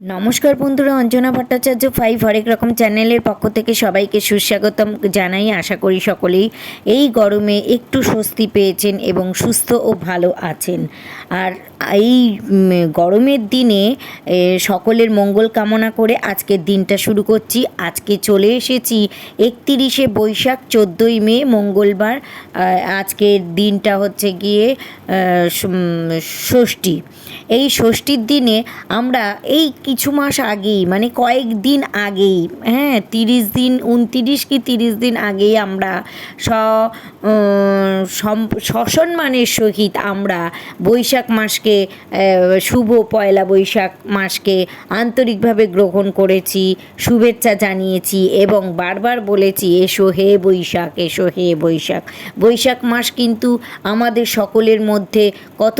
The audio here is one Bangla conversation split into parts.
নমস্কার বন্ধুরা, অঞ্জনা ভট্টাচার্য ফাইভ হরেক রকম চ্যানেলের পক্ষ থেকে সবাইকে সুস্বাগতম জানাই। আশা করি সকলেই এই গরমে একটু স্বস্তি পেয়েছেন এবং সুস্থ ও ভালো আছেন। আর এই গরমের দিনে সকলের মঙ্গল কামনা করে আজকের দিনটা শুরু করছি। আজকে চলে এসেছি একতিরিশে বৈশাখ, চোদ্দোই মে, মঙ্গলবার। আজকের দিনটা হচ্ছে গিয়ে ষষ্ঠী। এই ষষ্ঠীর দিনে আমরা এই কিছু মাস আগেই মানে কয়েক দিন আগেই হ্যাঁ তিরিশ দিন, উনতিরিশ কি তিরিশ দিন আগেই আমরা স সসম্মানের সহিত আমরা বৈশাখ মাসকে শুভ পয়লা বৈশাখ মাসকে আন্তরিকভাবে গ্রহণ করেছি, শুভেচ্ছা জানিয়েছি এবং বারবার বলেছি, এসো হে বৈশাখ, এসো হে বৈশাখ। বৈশাখ মাস কিন্তু আমাদের সকলের মধ্যে কত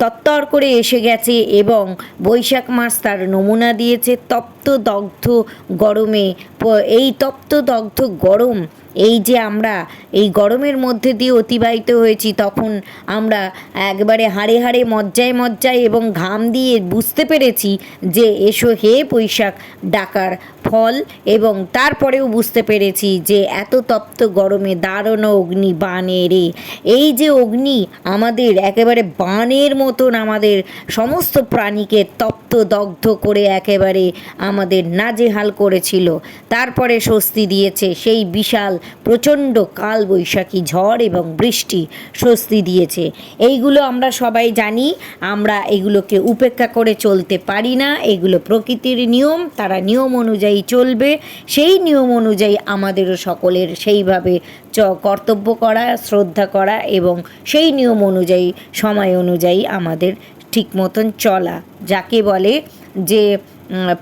তত্তর করে এসে গেছে এবং বৈশাখ মাস তার নমুনা দিয়েছে তপ্ত দগ্ধ গরমে এই তপ্ত দগ্ধ গরম, এই যে আমরা এই গরমের মধ্যে দিয়ে অতিবাহিত হয়েছি, তখন আমরা একবারে হাড়ে হাড়ে মজ্জায় মজ্জায় এবং ঘাম দিয়ে বুঝতে পেরেছি যে এসো হে বৈশাখ ডাকার ফল এবং তারপরেও বুঝতে পেরেছি যে এত তপ্ত গরমে দারুণ অগ্নি বানেরে এই যে অগ্নি আমাদের একেবারে বানের মতন আমাদের সমস্ত প্রাণীকে তপ্ত দগ্ধ করে একেবারে আমাদের নাজেহাল করেছিল। তারপরে স্বস্তি দিয়েছে সেই বিশাল, প্রচণ্ড কাল বৈশাখী ঝড় এবং বৃষ্টি স্বস্তি দিয়েছে। এইগুলো আমরা সবাই জানি, আমরা এগুলোকে উপেক্ষা করে চলতে পারি না, এগুলো প্রকৃতির নিয়ম, তারা নিয়ম অনুযায়ী চলবে, সেই নিয়ম অনুযায়ী আমাদেরও সকলের সেইভাবে চ, কর্তব্য করা, শ্রদ্ধা করা এবং সেই নিয়ম অনুযায়ী, সময় অনুযায়ী আমাদের ঠিক মতন চলা, যাকে বলে যে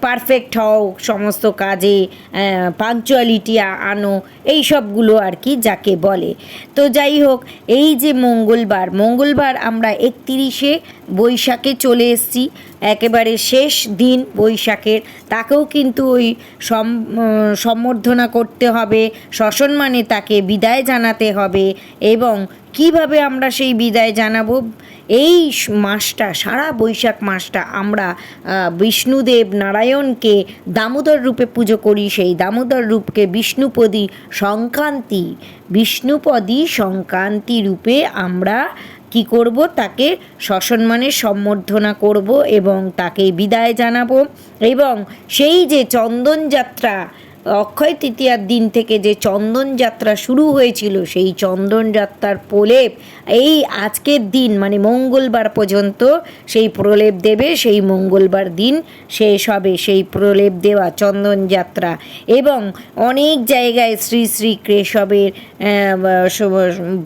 পারফেক্ট হও সমস্ত কাজে পাংচুয়ালিটি আনো, এই সবগুলো আর কি যাকে বলে। তো যাই হোক, এই যে মঙ্গলবার মঙ্গলবার আমরা একতিরিশে বৈশাখে চলে এসেছি, একেবারে শেষ দিন বৈশাখের, তাকেও কিন্তু ওই সম সম্বর্ধনা করতে হবে, সসম্মানে তাকে বিদায় জানাতে হবে, এবং কীভাবে আমরা সেই বিদায় জানাব এই মাসটা, সারা বৈশাখ মাসটা আমরা বিষ্ণুদেব নারায়ণকে দামোদর রূপে পুজো করি, সেই দামোদর রূপকে বিষ্ণুপদী সংক্রান্তি বিষ্ণুপদী সংক্রান্তি রূপে আমরা কি করব? তাকে সসম্মানে সম্বর্ধনা করব এবং তাকে বিদায় জানাব এবং সেই যে চন্দন যাত্রা অক্ষয় তৃতীয়ার দিন থেকে যে চন্দন যাত্রা শুরু হয়েছিল, সেই চন্দন যাত্রার প্রলেপ, এই আজকের দিন মানে মঙ্গলবার পর্যন্ত সেই প্রলেপ দেবে, সেই মঙ্গলবার দিন শেষ হবে সেই প্রলেপ দেওয়া চন্দন যাত্রা। এবং অনেক জায়গায় শ্রী শ্রী কেশবের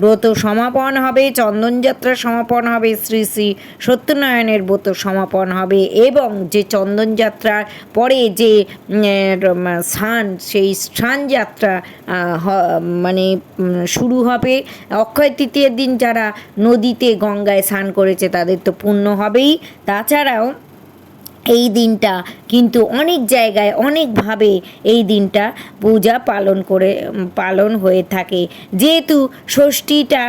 ব্রত সমাপন হবে, চন্দন যাত্রা সমাপন হবে, শ্রী শ্রী সত্যনারায়ণের ব্রত সমাপন হবে, এবং যে চন্দন যাত্রার পরে যে স্নান সেই স্নান যাত্রা মানে শুরু হবে। অক্ষয় তৃতীয়ের দিন যারা নদীতে গঙ্গায় স্নান করেছে, তাদের তো পুণ্য হবেই। তাছাড়াও এই দিনটা কিন্তু অনেক জায়গায় অনেকভাবে এই দিনটা পূজা পালন করে পালন হয়ে থাকে। যেহেতু ষষ্ঠীটা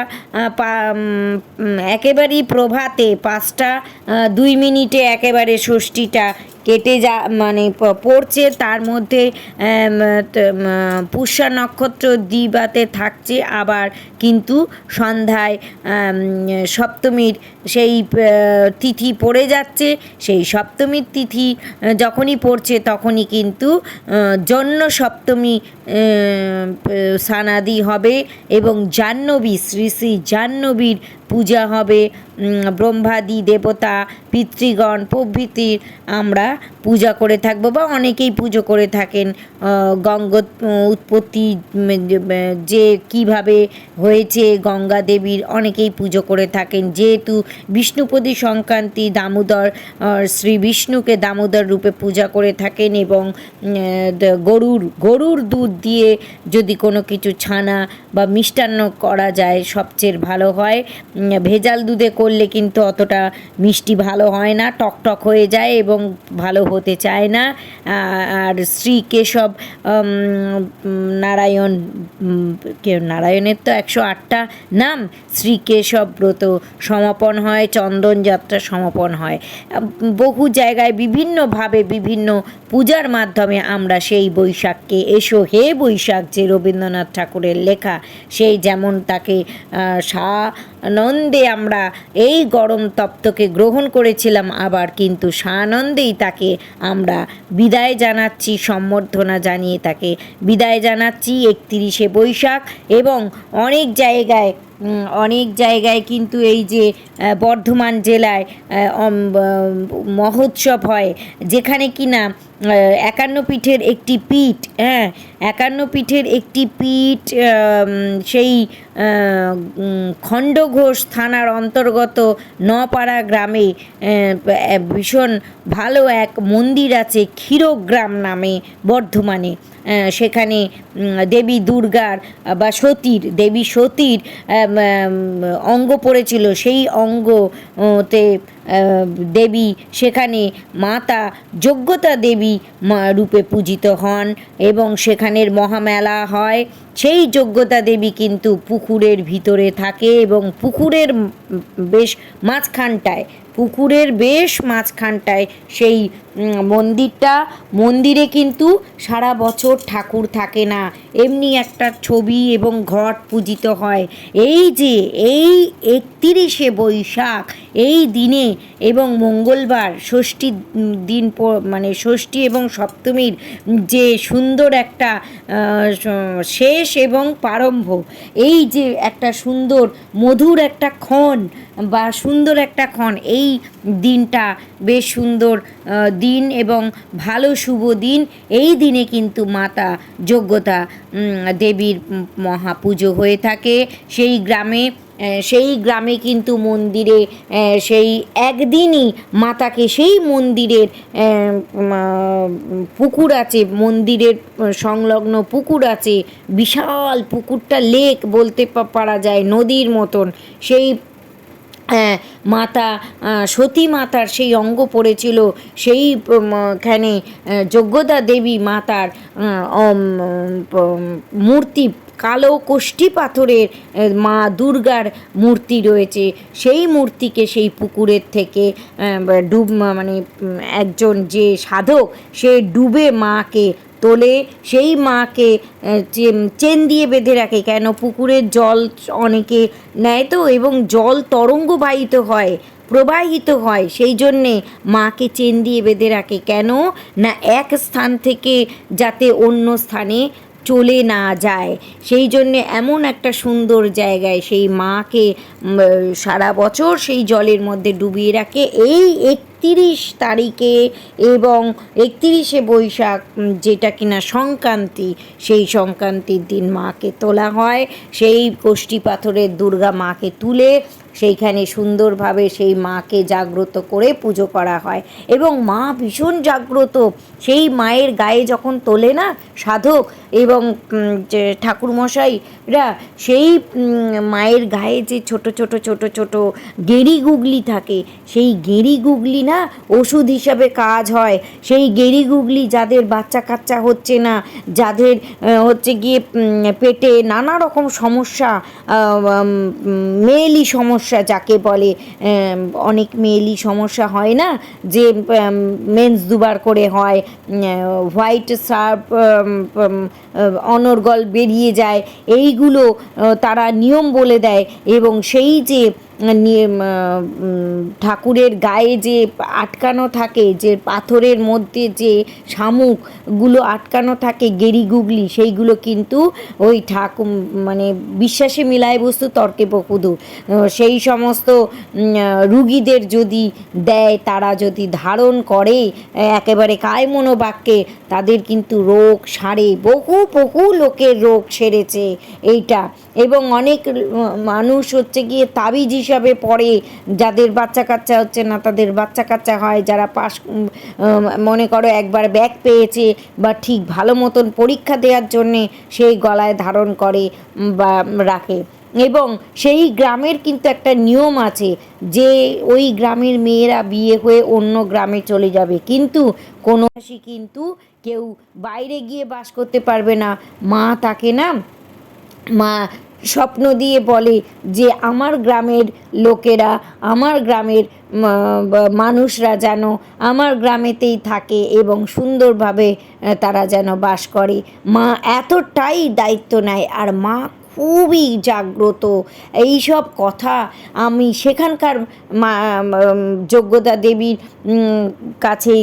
একেবারেই প্রভাতে, পাঁচটা দুই মিনিটে একেবারে ষষ্ঠীটা কেটে যা মানে পড়ছে তার মধ্যে পুষ্যা নক্ষত্র দিবাতে থাকছে আবার কিন্তু সন্ধ্যায় সপ্তমীর সেই তিথি পড়ে যাচ্ছে, সেই সপ্তমীর তিথি যখনই পড়ছে তখনই কিন্তু জন্য সপ্তমী সানাদি হবে এবং জাহ্নবী, শ্রী শ্রী জাহ্নবীর পূজা হবে। ব্রহ্মাদি, দেবতা, পিতৃগণ, প্রভৃতির আমরা পূজা করে থাকব বা অনেকেই পুজো করে থাকেন। গঙ্গ উৎপত্তি যে কীভাবে হয়েছে, গঙ্গা দেবীর অনেকেই পুজো করে থাকেন। যেহেতু বিষ্ণুপদী সংক্রান্তি দামোদর শ্রী বিষ্ণুকে দামোদর রূপে পূজা করে থাকেন এবং গরুর গরুর দুধ দিয়ে যদি কোনো কিছু ছানা বা মিষ্টান্ন করা যায়, সবচেয়ে ভালো হয়। ভেজাল দুধে করলে কিন্তু অতটা মিষ্টি ভালো হয় না টক টক হয়ে যায় এবং ভালো হতে চায় না। আর শ্রী কেশব নারায়ণ নারায়ণের তো একশো আটটা নাম, শ্রী কেশব ব্রত সমাপন হয়। চন্দন যাত্রা সমাপন হয়। বহু জায়গায় বিভিন্নভাবে বিভিন্ন পূজার মাধ্যমে আমরা সেই বৈশাখকে এসো। হে বৈশাখ যে রবীন্দ্রনাথ ঠাকুরের লেখা সেই যেমন তাকে আহ, সানন্দে আমরা এই গরম তপ্তকে গ্রহণ করেছিলাম, আবার কিন্তু সানন্দেই তাকে আমরা বিদায় জানাচ্ছি, সম্বর্ধনা জানিয়ে তাকে বিদায় জানাচ্ছি, একত্রিশে বৈশাখ এবং অনেক জায়গায় অনেক জায়গায় কিন্তু এই যে বর্ধমান জেলায় মহোৎসব হয়, যেখানে কিনা একান্ন পিঠের একটি পিঠ হ্যাঁ একান্ন পিঠের একটি পিঠ সেই খণ্ডঘোষ থানার অন্তর্গত নপাড়া গ্রামে ভীষণ ভালো এক মন্দির আছে, ক্ষীরগ্রাম নামে বর্ধমানে। সেখানে দেবী দুর্গার বা সতীর, দেবী সতীর অঙ্গ পড়েছিল। সেই অঙ্গতে দেবী সেখানে মাতা যোগ্যতা দেবী রূপে পূজিত হন এবং সেখানের মহামেলা হয়। সেই যোগ্যতা দেবী কিন্তু পুকুরের ভিতরে থাকে এবং পুকুরের বেশ মাঝখানটায়, পুকুরের বেশ মাঝখানটায় সেই মন্দিরটা, মন্দিরে কিন্তু সারা বছর ঠাকুর থাকে না। এমনি একটা ছবি এবং ঘট পূজিত হয়। এই যে, এই একত্রিশে বৈশাখ, এই দিনে এবং মঙ্গলবার, ষষ্ঠী দিন মানে ষষ্ঠী এবং সপ্তমীর যে সুন্দর একটা স- শেষ এবং প্রারম্ভ। এই যে একটা সুন্দর, মধুর একটা ক্ষণ বা সুন্দর একটা ক্ষণ, এই দিনটা বেশ সুন্দর দিন এবং ভালো, শুভ দিন। এই দিনে কিন্তু মাতা যোগ্যতা দেবীর মহাপুজো হয়ে থাকে। সেই গ্রামে সেই গ্রামে কিন্তু মন্দিরে সেই একদিনই মাতাকে সেই মন্দিরের পুকুর আছে মন্দিরের সংলগ্ন পুকুর আছে বিশাল পুকুরটা লেক বলতে পারা যায় নদীর মতন। সেই মাতা সতী মাতার সেই অঙ্গ পড়েছিল সেই উম, খানে আহ, যোগ্যতা দেবী মাতার মূর্তি কালো কোষ্ঠী পাথরের মা দুর্গার মূর্তি রয়েছে। সেই মূর্তিকে সেই পুকুরের থেকে ডুব মানে একজন যে সাধক, সে ডুবে মাকে তোলে। সেই মাকে চেন দিয়ে বেঁধে রাখে কেন? পুকুরের জল অনেকে নেয় তো, এবং জল তরঙ্গবাহিত হয়, প্রবাহিত হয়। সেই জন্যে মাকে চেন দিয়ে বেঁধে রাখে কেন? না এক স্থান থেকে যাতে অন্য স্থানে চলে না যায়। সেই জন্যে এমন একটা সুন্দর জায়গায় সেই মাকে সারা বছর সেই জলের মধ্যে ডুবিয়ে রাখে। এই একতিরিশ তারিখে এবং একতিরিশে বৈশাখ যেটা কিনা সংক্রান্তি, সেই সংক্রান্তির দিন মাকে তোলা হয়। সেই কোষ্ঠী পাথরের দুর্গা মাকে তুলে সেইখানে সুন্দরভাবে সেই মাকে জাগ্রত করে পুজো করা হয়। এবং মা ভীষণ জাগ্রত। সেই মায়ের গায়ে যখন তোলে না সাধক এবং যে ঠাকুরমশাইরা, সেই মায়ের গায়ে যে ছোট ছোট ছোট ছোট গেঁড়ি গুগলি থাকে, সেই গেঁড়ি গুগলি না? ওষুধ হিসাবে কাজ হয়। সেই গেঁড়ি গুগলি যাদের বাচ্চা কাচ্চা হচ্ছে না, যাদের হচ্ছে গিয়ে পেটে নানা রকম সমস্যা মেয়েলি সমস্যা যাকে বলে অনেক মেয়েলি সমস্যা হয় না? যে মেন্স দুবার করে হয় হোয়াইট সার্প অনর্গল বেরিয়ে যায়। এইগুলো তারা নিয়ম বলে দেয় এবং সেই যে নিয়ে, ঠাকুরের গায়ে যে আটকানো থাকে যে পাথরের মধ্যে যে শামুকগুলো আটকানো থাকে গেরি গুগলি সেইগুলো কিন্তু ওই ঠাকু মানে বিশ্বাসে মিলায় বস্তু তর্কে বকুদু সেই সমস্ত রুগীদের যদি দেয় তারা যদি ধারণ করে একেবারে কায় মনোবাক্যে তাদের কিন্তু রোগ সারে বহু বহু লোকের রোগ সেরেছে এইটা। এবং অনেক মানুষ হচ্ছে গিয়ে তাবিজ হিসাবে পড়ে যাদের বাচ্চা কাচ্চা হচ্ছে না তাদের বাচ্চা কাচ্চা হয় যারা উম, মনে করো একবার ব্যাগ পেয়েছে বা ঠিক ভালো মতন পরীক্ষা দেওয়ার জন্যে সেই গলায় ধারণ করে বা রাখে। এবং সেই গ্রামের কিন্তু একটা নিয়ম আছে যে ওই গ্রামের মেয়েরা বিয়ে হয়ে অন্য গ্রামে চলে যাবে। কিন্তু কোনো কিন্তু কেউ বাইরে গিয়ে বাস করতে পারবে না। মা তাকে না মা স্বপ্ন দিয়ে বলে যে আমার গ্রামের লোকেরা, আমার গ্রামের মানুষরা যেন আমার গ্রামেতেই থাকে এবং সুন্দরভাবে তারা যেন বাস করে। মা এতটাই দায়িত্ব নেয় আর মা খুবই জাগ্রত। এইসব কথা আমি সেখানকার যোগ্যতা দেবীর কাছে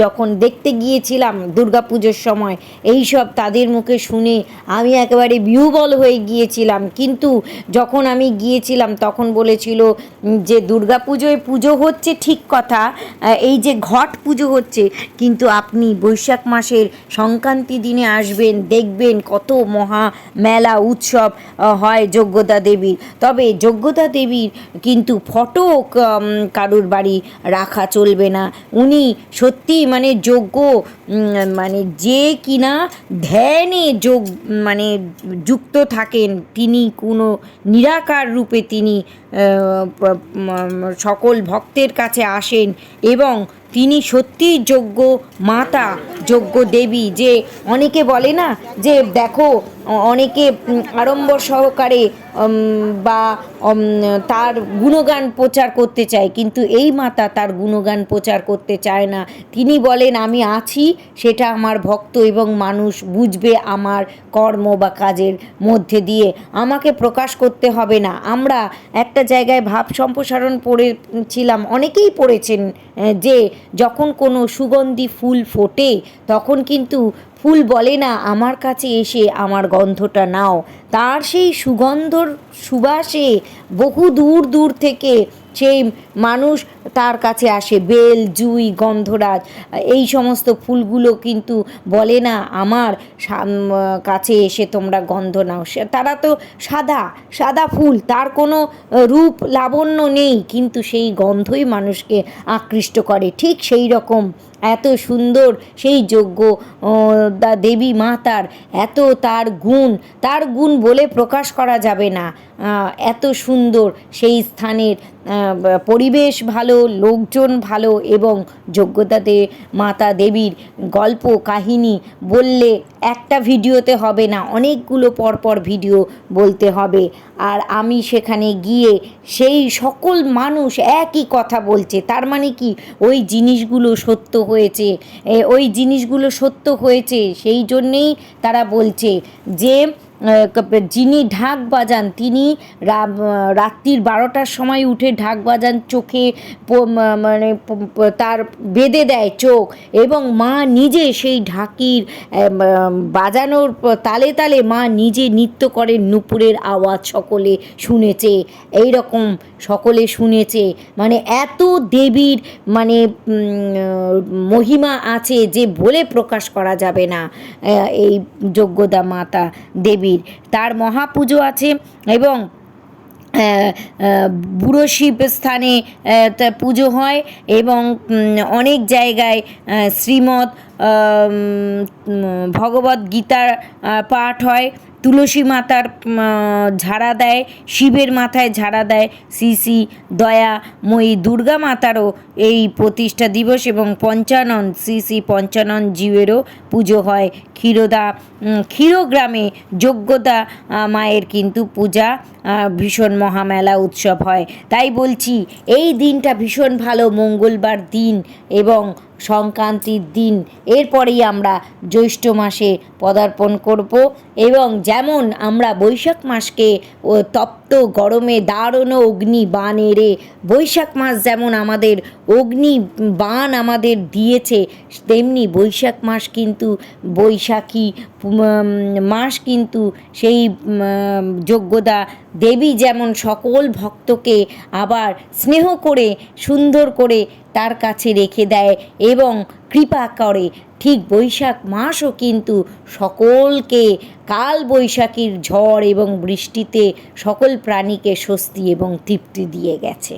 যখন দেখতে গিয়েছিলাম দুর্গাপুজোর সময়, এইসব তাদের মুখে শুনে আমি একেবারে বিহ্বল হয়ে গিয়েছিলাম। কিন্তু যখন আমি গিয়েছিলাম, তখন বলেছিল যে দুর্গাপুজোয় পুজো হচ্ছে ঠিক কথা এই যে ঘট পুজো হচ্ছে, কিন্তু আপনি বৈশাখ মাসের সংক্রান্তি দিনে আসবেন, দেখবেন কত মহা মেলা, উৎসব আহ, হয় যোগ্যতা দেবীর। তবে যোগ্যতা দেবীর কিন্তু ফটো কারুর বাড়ি রাখা চলবে না। উনি সত্যি মানে যোগ্য মানে যে কিনা ধ্যানে যোগ মানে যুক্ত থাকেন তিনি কোনো নিরাকার রূপে তিনি সকল ভক্তের কাছে আসেন এবং তিনি সত্যি যোগ্য মাতা, যোগ্য দেবী যে অনেকে বলে না যে দেখো অনেকে আড়ম্বর সহকারে বা তার গুণগান প্রচার করতে চায়, কিন্তু এই মাতা তার গুণগান প্রচার করতে চায় না। তিনি বলেন, আমি আছি, সেটা আমার ভক্ত এবং মানুষ বুঝবে আমার কর্ম বা কাজের মধ্যে দিয়ে। আমাকে প্রকাশ করতে হবে না। আমরা একটা জায়গায় ভাব সম্প্রসারণ পড়েছিলাম। অনেকেই পড়েছেন যে যখন কোনো সুগন্ধি ফুল ফোটে, তখন কিন্তু ফুল বলে না, আমার কাছে এসে আমার গন্ধটা নাও। তার সেই সুগন্ধর সুবাসে বহু দূর দূর থেকে সেই মানুষ তার কাছে আসে, বেল, জুই, গন্ধরাজ, এই সমস্ত ফুলগুলো কিন্তু বলে না, আমার কাছে এসে তোমরা গন্ধ নাও। তারা তো সাদা সাদা ফুল, তার কোনো রূপ লাবণ্য নেই, কিন্তু সেই গন্ধই মানুষকে আকৃষ্ট করে। ঠিক সেই রকম এত সুন্দর, সেই দা, দেবী মাতার এত তার গুণ তার গুণ বলে প্রকাশ করা যাবে না। এত সুন্দর সেই স্থানের পরিবেশ ভালো, লোকজন ভালো এবং যোগ্যতা দে মাতা দেবীর গল্প, কাহিনী বললে একটা ভিডিওতে হবে না, অনেকগুলো পরপর ভিডিও বলতে হবে। আর আমি সেখানে গিয়ে সেই সকল মানুষ একই কথা বলছে, তার মানে কি ওই জিনিসগুলো সত্য হয়েছে ওই জিনিসগুলো সত্য হয়েছে, সেই জন্যেই তারা বলছে যে যিনি ঢাক বাজান, তিনি রাত্রির বারোটার সময় উঠে ঢাক বাজান চোখে মানে তার বেঁধে দেয় চোখ এবং মা নিজে সেই ঢাকির বাজানোর তালে তালে মা নিজে নৃত্য করেন নুপুরের আওয়াজ সকলে শুনেছে। এই রকম সকলে শুনেছে। মানে এত দেবীর মানে মহিমা আছে যে বলে প্রকাশ করা যাবে না এই যোগ্যতা মাতা দেবীর। তার মহাপুজো আছে এবং বুড়ো শিব স্থানে পুজো হয় এবং অনেক জায়গায় শ্রীমৎ ভগবত গীতার পাঠ হয়। তুলসী মাতার ঝাড়া দেয়, শিবের মাথায় ঝাড়া দেয়, শ্রী শ্রী দয়াময়ী দুর্গা মাতারও এই প্রতিষ্ঠা দিবস এবং পঞ্চানন, শ্রী শ্রী পঞ্চানন জীবেরও পুজো হয়। ক্ষীরদা ক্ষীরগ্রামে যোগ্যতা মায়ের কিন্তু পূজা ভীষণ মহামেলা উৎসব হয়। তাই বলছি, এই দিনটা ভীষণ ভালো মঙ্গলবার দিন এবং সংক্রান্তির দিন। এরপরেই আমরা জ্যৈষ্ঠ মাসে পদার্পণ করব এবং যেমন আমরা বৈশাখ মাসকে তপ্ত গরমে দারুণ অগ্নি বান এড়ে বৈশাখ মাস যেমন আমাদের অগ্নি বান আমাদের দিয়েছে, তেমনি বৈশাখ মাস কিন্তু বৈশাখী মাস কিন্তু সেই যোগ্যতা দেবী যেমন সকল ভক্তকে আবার স্নেহ করে, সুন্দর করে তার কাছে রেখে দেয় এবং কৃপা করে। ঠিক বৈশাখ মাসও কিন্তু সকলকে, কাল বৈশাখীর ঝড় এবং বৃষ্টিতে সকল প্রাণীকে স্বস্তি এবং তৃপ্তি দিয়ে গেছে।